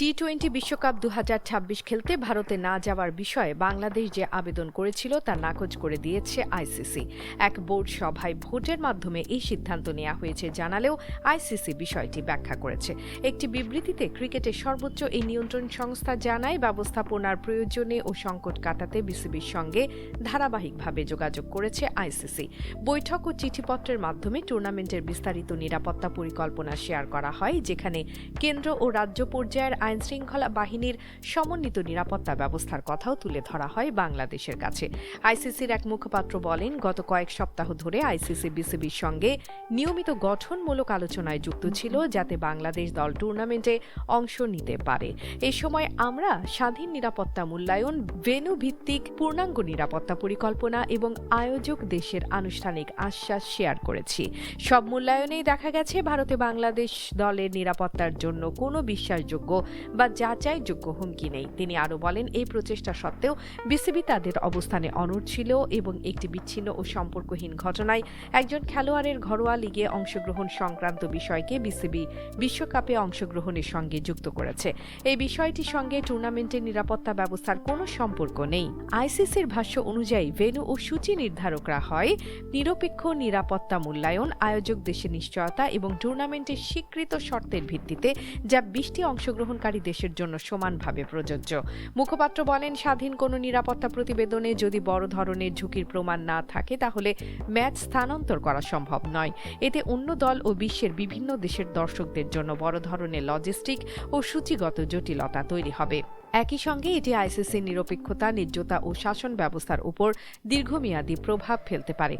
T twenty বিশ্বকাপ দু হাজার ছাব্বিশ খেলতে ভারতে না যাওয়ার বিষয়ে বাংলাদেশ যে আবেদন করেছিল তা নাকচ করে দিয়েছে আইসিসি এক বোর্ড সভায় ভোটের মাধ্যমে এই সিদ্ধান্ত নেওয়া হয়েছে জানালেও আইসিসি বিষয়টি ব্যাখ্যা করেছে। একটি বিবৃতিতে ক্রিকেটের সর্বোচ্চ এই নিয়ন্ত্রণ সংস্থা জানায়, ব্যবস্থাপনার প্রয়োজনে ও সংকট কাটাতে বিসিবির সঙ্গে ধারাবাহিকভাবে যোগাযোগ করেছে আইসিসি বৈঠক ও চিঠিপত্রের মাধ্যমে টুর্নামেন্টের বিস্তারিত নিরাপত্তা পরিকল্পনা শেয়ার করা হয়, যেখানে কেন্দ্র ও রাজ্য পর্যায়ের আইন শৃঙ্খলা বাহিনীর সমন্বিত নিরাপত্তা ব্যবস্থার কথাও তুলে ধরা হয় বাংলাদেশের কাছে। আইসিসির এক মুখপাত্র বলেন, গত কয়েক সপ্তাহ ধরে আইসিসি বিসিবির সঙ্গে নিয়মিত গঠনমূলক আলোচনায় যুক্ত ছিল যাতে বাংলাদেশ দল টুর্নামেন্টে অংশ নিতে পারে। এ সময় আমরা স্বাধীন নিরাপত্তা মূল্যায়ন ভেনু ভিত্তিক পূর্ণাঙ্গ নিরাপত্তা পরিকল্পনা এবং আয়োজক দেশের আনুষ্ঠানিক আশ্বাস শেয়ার করেছি। সব মূল্যায়নেই দেখা গেছে, ভারতে বাংলাদেশ দলের নিরাপত্তার জন্য কোনো বিশ্বাসযোগ্য বা যাচাইযোগ্য হুমকি নেই। তিনি আরও বলেন, এই প্রচেষ্টা সত্ত্বেও বিসিবি তাদের অবস্থানে অনড় ছিল এবং একটি বিচ্ছিন্ন ও সম্পর্কহীন ঘটনায় একজন খেলোয়াড়ের ঘরোয়া লিগে অংশগ্রহণ সংক্রান্ত বিষয়কে বিসিবি বিশ্বকাপে অংশগ্রহণের সঙ্গে যুক্ত করেছে। এই বিষয়টির সঙ্গে টুর্নামেন্টের নিরাপত্তা ব্যবস্থার কোনো সম্পর্ক নেই। আইসিসির ভাষ্য অনুযায়ী, ভেন্যু ও সূচি নির্ধারকরা হয় নিরপেক্ষ নিরাপত্তা মূল্যায়ন, আয়োজক দেশের নিশ্চয়তা এবং টুর্নামেন্টের স্বীকৃত শর্তের ভিত্তিতে যা বিশটি অংশগ্রহণকারী দেশের জন্য সমানভাবে প্রযোজ্য। মুখপাত্র বলেন, স্বাধীন কোনো নিরাপত্তা প্রতিবেদনে যদি বড় ধরনের ঝুঁকির প্রমাণ না থাকে, তাহলে ম্যাচ স্থানান্তর করা সম্ভব নয়। এতে অন্য দল ও বিশ্বের বিভিন্ন দেশের দর্শকদের জন্য বড় ধরনের লজিস্টিক ও সূচিগত জটিলতা তৈরি হবে। একই সঙ্গে এটি আইসিসির নিরপেক্ষতা, নির্জতা ও শাসন ব্যবস্থার উপর দীর্ঘমেয়াদী প্রভাব ফেলতে পারে।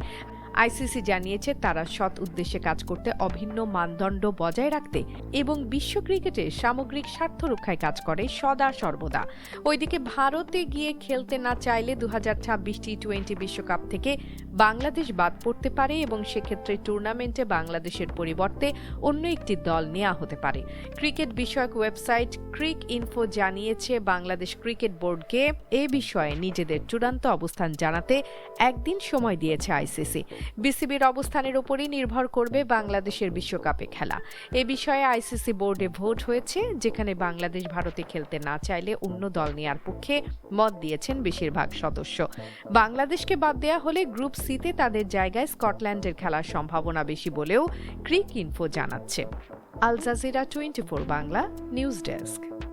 আইসিসি জানিয়েছে তারা সৎ উদ্দেশ্যে কাজ করতে অভিন্ন মানদণ্ড বজায় রাখতে এবং বিশ্ব ক্রিকেটের সামগ্রিক স্বার্থ রক্ষায় কাজ করে সদা সর্বদা। ওইদিকে ভারতে গিয়ে খেলতে না চাইলে দু হাজার ছাব্বিশ টি টোয়েন্টি বিশ্বকাপ থেকে বাংলাদেশ বাদ পড়তে পারে এবং সেক্ষেত্রে টুর্নামেন্টে বাংলাদেশের পরিবর্তে অন্য একটি দল নেওয়া হতে পারে। ক্রিকেট বিষয়ক ওয়েবসাইট ক্রিক ইনফো জানিয়েছে, বাংলাদেশ ক্রিকেট বোর্ডকে এ বিষয়ে নিজেদের চূড়ান্ত অবস্থান জানাতে একদিন সময় দিয়েছে আইসিসি। বিসিবির অবস্থানের উপরই নির্ভর করবে বাংলাদেশের বিশ্বকাপে খেলা। এ বিষয়ে আইসিসি বোর্ডে ভোট হয়েছে, যেখানে বাংলাদেশ ভারতে খেলতে না চাইলে অন্য দল নেয়ার পক্ষে মত দিয়েছেন বেশিরভাগ সদস্য। বাংলাদেশকে বাদ দেয়া হলে গ্রুপ সিতে তাদের জায়গায় স্কটল্যান্ডের খেলার সম্ভাবনা বেশি বলেও ক্রিক ইনফো জানাচ্ছে। Al Jazeera twenty Bangla, news desk.